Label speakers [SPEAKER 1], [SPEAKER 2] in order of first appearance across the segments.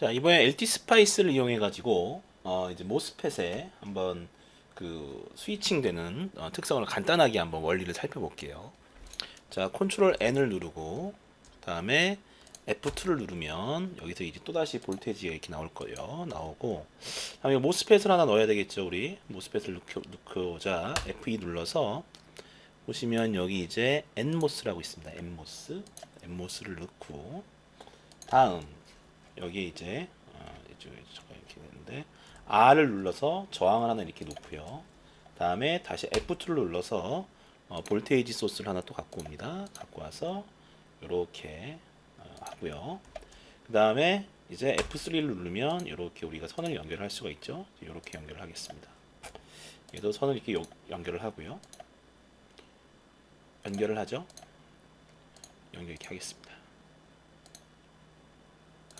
[SPEAKER 1] 자 이번에 LT 스파이스를 이용해 가지고 어 이제 모스펫에 한번 그 스위칭 되는 어, 특성을 간단하게 한번 원리를 살펴볼게요. 자 컨트롤 N을 누르고 다음에 F2를 누르면 여기서 이제 또 다시 볼테이지가 이렇게 나올 거예요. 나오고 다음에 모스펫을 하나 넣어야 되겠죠, 우리 모스펫을 넣고, 넣고자 F2 눌러서 보시면 여기 이제 N모스라고 있습니다. N모스, N모스를 넣고 다음 여기 이제 어, 이쪽에 잠깐 이렇게 되는데 R을 눌러서 저항을 하나 이렇게 놓고요. 다음에 다시 F2를 눌러서 어, 볼테이지 소스를 하나 또 갖고 옵니다. 갖고 와서 이렇게 어, 하고요. 그 다음에 이제 F3를 누르면 이렇게 우리가 선을 연결할 수가 있죠. 이렇게 연결을 하겠습니다. 얘도 선을 이렇게 요- 연결을 하고요. 연결을 하죠. 연결 이렇게 하겠습니다.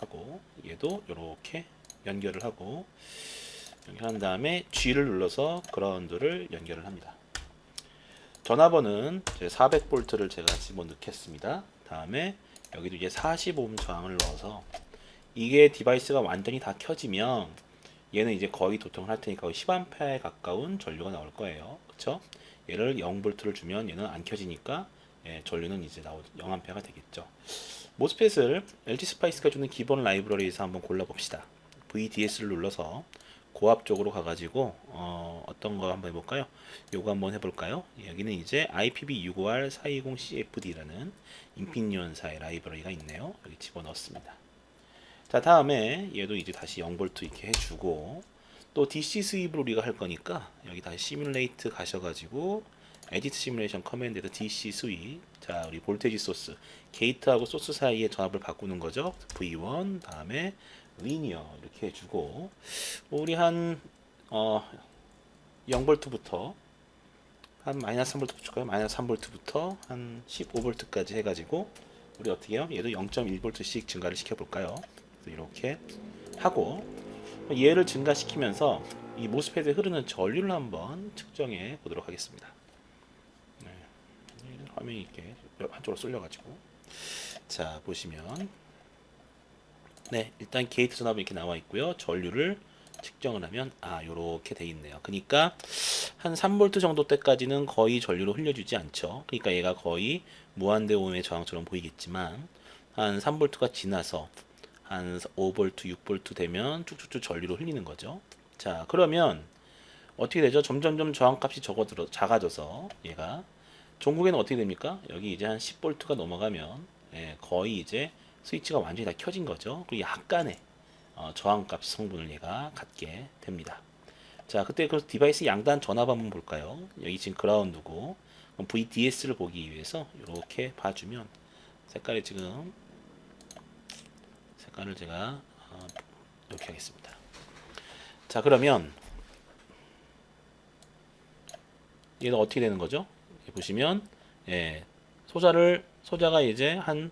[SPEAKER 1] 하고 얘도 이렇게 연결을 하고 연결한 다음에 G를 눌러서 그라운드를 연결을 합니다. 전화번은 400볼트를 제가 집어넣겠습니다. 다음에 여기도 이제 45옴 저항을 넣어서 이게 디바이스가 완전히 다 켜지면 얘는 이제 거의 도통을 할 테니까 거의 10A에 가까운 전류가 나올 거예요. 그쵸? 얘를 0볼트를 주면 얘는 안 켜지니까 예, 전류는 이제 나오 0A가 되겠죠. 모스펫을 LT 스파이스가 주는 기본 라이브러리에서 한번 골라봅시다. VDS를 눌러서 고압 쪽으로 가가지고 어, 어떤 거 한번 해볼까요? 요거 한번 해볼까요? 여기는 이제 IPv6R420CFD라는 인피니온사의 라이브러리가 있네요. 여기 집어넣습니다. 자 다음에 얘도 이제 다시 0V 이렇게 해주고 또 DC 수입을 우리가 할 거니까 여기 다시 시뮬레이트 가셔가지고 에디트 시뮬레이션 커맨드에서 DC 수입 자 우리 볼테지 소스 게이트하고 소스 사이에 전압을 바꾸는 거죠 V1 다음에 리니어 이렇게 해주고 우리 한 어, 0볼트부터 한 마이너스 3볼트 붙일까요? 마이너스 3볼트부터 한 15볼트까지 해가지고 우리 어떻게 해요? 얘도 0.1볼트씩 증가를 시켜볼까요? 이렇게 하고 얘를 증가시키면서 이 모스펫에 흐르는 전류를 한번 측정해 보도록 하겠습니다. 네. 화면이 이렇게 한쪽으로 쏠려가지고. 자 보시면. 네 일단 게이트 전압이 이렇게 나와 있고요. 전류를 측정을 하면 아 요렇게 돼 있네요. 그러니까 한 3V 정도 때까지는 거의 전류를 흘려주지 않죠. 그러니까 얘가 거의 무한대 오음의 저항처럼 보이겠지만 한 3V가 지나서 한 5V, 6V 되면 쭉쭉쭉 전류를 흘리는 거죠. 자 그러면 어떻게 되죠? 점점점 저항값이 적어들어 작아져서 얘가 종국에는 어떻게 됩니까 여기 이제 한 10V가 넘어가면 예, 거의 이제 스위치가 완전히 다 켜진 거죠 그리고 약간의 어, 저항값 성분을 얘가 갖게 됩니다. 자, 그때 그 디바이스 양단 전압 한번 볼까요? 여기 지금 그라운드고 VDS를 보기 위해서 이렇게 봐주면 색깔이 지금 색깔을 제가 어, 이렇게 하겠습니다. 자, 그러면 얘는 어떻게 되는 거죠? 보시면 예, 소자를 소자가 이제 한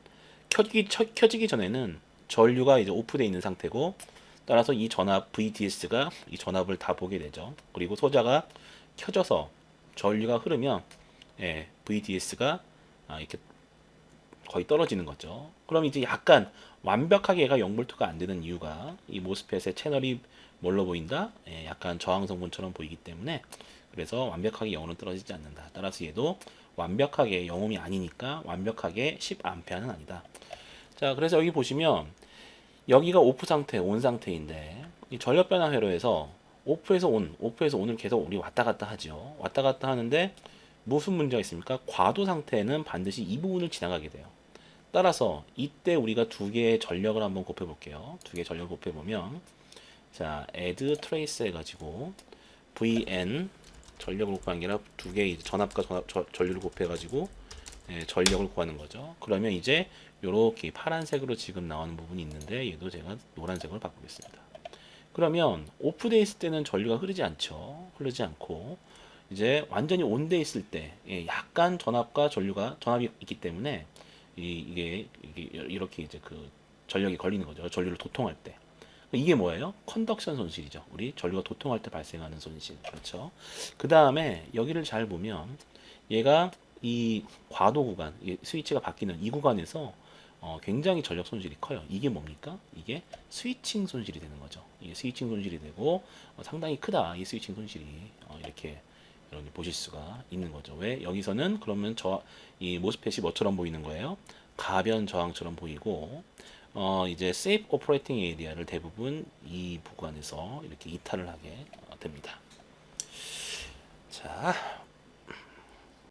[SPEAKER 1] 켜지기 켜, 켜지기 전에는 전류가 이제 오프되어 있는 상태고 따라서 이 전압 VDS가 이 전압을 다 보게 되죠. 그리고 소자가 켜져서 전류가 흐르면 예, VDS가 아, 이렇게 거의 떨어지는 거죠. 그럼 이제 약간 완벽하게 얘가 0볼트가 안 되는 이유가 이 모스펫의 채널이 뭘로 보인다? 예, 약간 저항 성분처럼 보이기 때문에 그래서 완벽하게 0으로 떨어지지 않는다. 따라서 얘도 완벽하게 0옴이 아니니까 완벽하게 10A는 아니다. 자, 그래서 여기 보시면 여기가 오프 상태, 온 상태인데 이 전력 변화 회로에서 오프에서 온, 오프에서 온을 계속 우리 왔다 갔다 하죠. 왔다 갔다 하는데 무슨 문제가 있습니까? 과도 상태는 반드시 이 부분을 지나가게 돼요. 따라서 이때 우리가 두 개의 전력을 한번 곱해 볼게요. 두 개의 전력을 곱해 보면 자, add trace 해 가지고 vn 전력을 곱하는 게 아니라 두 개의 전압과 전압, 저- 전류를 곱해 가지고 예, 전력을 구하는 거죠. 그러면 이제 요렇게 파란색으로 지금 나오는 부분이 있는데 얘도 제가 노란색으로 바꾸겠습니다. 그러면 오프돼 있을 때는 전류가 흐르지 않죠. 흐르지 않고 이제 완전히 온돼 있을 때 예, 약간 전압과 전류가 전압이 있기 때문에 이, 이게 이렇게 이제 그 전력이 걸리는 거죠. 전류를 도통할 때. 이게 뭐예요? 컨덕션 손실이죠. 우리 전류가 도통할 때 발생하는 손실. 그렇죠. 그 다음에 여기를 잘 보면 얘가 이 과도 구간, 이 스위치가 바뀌는 이 구간에서 어, 굉장히 전력 손실이 커요. 이게 뭡니까? 이게 스위칭 손실이 되는 거죠. 이게 스위칭 손실이 되고 어, 상당히 크다. 이 스위칭 손실이 어, 이렇게 여러분이 보실 수가 있는 거죠. 왜 여기서는 그러면 저 이 모스펫이 뭐처럼 보이는 거예요? 가변 저항처럼 보이고 어 이제 세이프 오퍼레이팅 에리아를 대부분 이 구간에서 이렇게 이탈을 하게 어, 됩니다. 자,